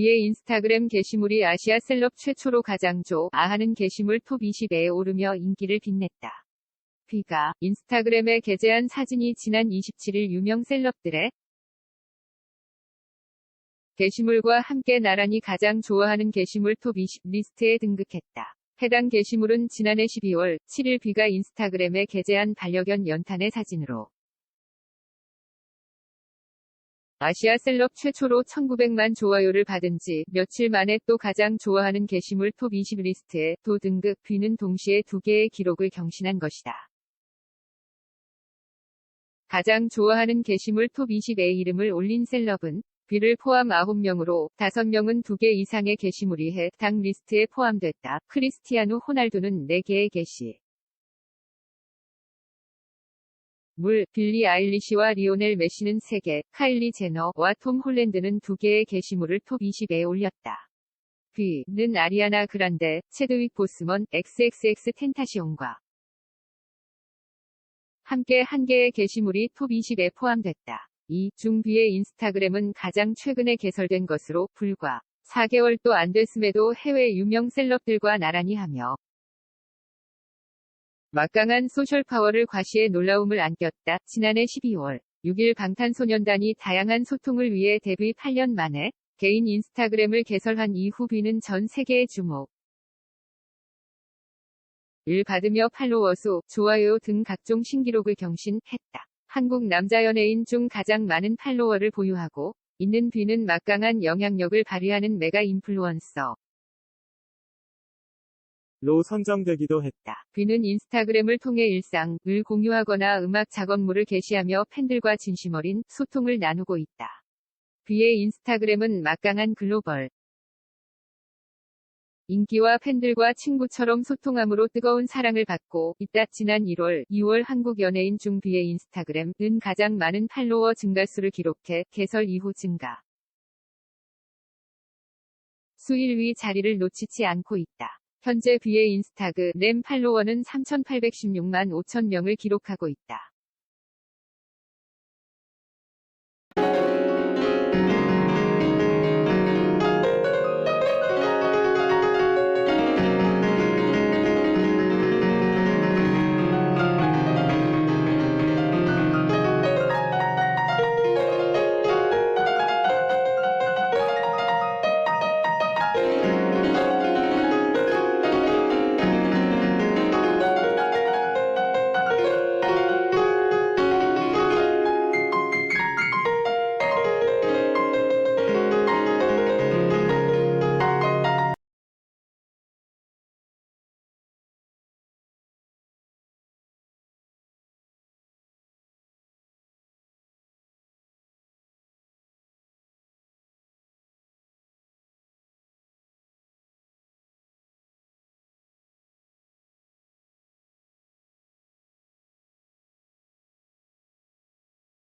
B의 인스타그램 게시물이 아시아 셀럽 최초로 가장 좋아하는 게시물 톱 20에 오르며 인기를 빛냈다. B가 인스타그램에 게재한 사진이 지난 27일 유명 셀럽들의 게시물과 함께 나란히 가장 좋아하는 게시물 톱 20 리스트에 등극했다. 해당 게시물은 지난해 12월 7일 B가 인스타그램에 게재한 반려견 연탄의 사진으로 아시아 셀럽 최초로 1900만 좋아요를 받은 지 며칠 만에 또 가장 좋아하는 게시물 톱 20 리스트에 도 등극 B는 동시에 두 개의 기록을 경신한 것이다. 가장 좋아하는 게시물 톱 20의 이름을 올린 셀럽은 B를 포함 9명으로 5명은 2개 이상의 게시물이 해당 리스트에 포함됐다. 크리스티아누 호날두는 4개의 게시. 물, 빌리 아일리시와 리오넬 메시는 3개, 카일리 제너와 톰 홀랜드는 2개의 게시물을 톱 20에 올렸다. B는 아리아나 그란데, 체드윅 보스먼, XXX 텐타시온과 함께 한 개의 게시물이 톱 20에 포함됐다. 이중 B의 인스타그램은 가장 최근에 개설된 것으로 불과 4개월도 안 됐음에도 해외 유명 셀럽들과 나란히 하며 막강한 소셜 파워를 과시해 놀라움을 안겼다. 지난해 12월 6일 방탄소년단이 다양한 소통을 위해 데뷔 8년 만에 개인 인스타그램을 개설한 이후 B는 전 세계의 주목 을 받으며 팔로워 수, 좋아요 등 각종 신기록을 경신했다. 한국 남자 연예인 중 가장 많은 팔로워를 보유하고 있는 B는 막강한 영향력을 발휘하는 메가 인플루언서. 로 선정되기도 했다. B는 인스타그램을 통해 일상을 공유하거나 음악 작업물을 게시하며 팬들과 진심 어린 소통을 나누고 있다. B의 인스타그램은 막강한 글로벌 인기와 팬들과 친구처럼 소통함으로 뜨거운 사랑을 받고 있다. 지난 1월, 2월 한국 연예인 중 B의 인스타그램은 가장 많은 팔로워 증가수를 기록해 개설 이후 증가. 수 1위 자리를 놓치지 않고 있다. 현재 B의 인스타그 램 팔로워는 3,816만 5천 명을 기록하고 있다.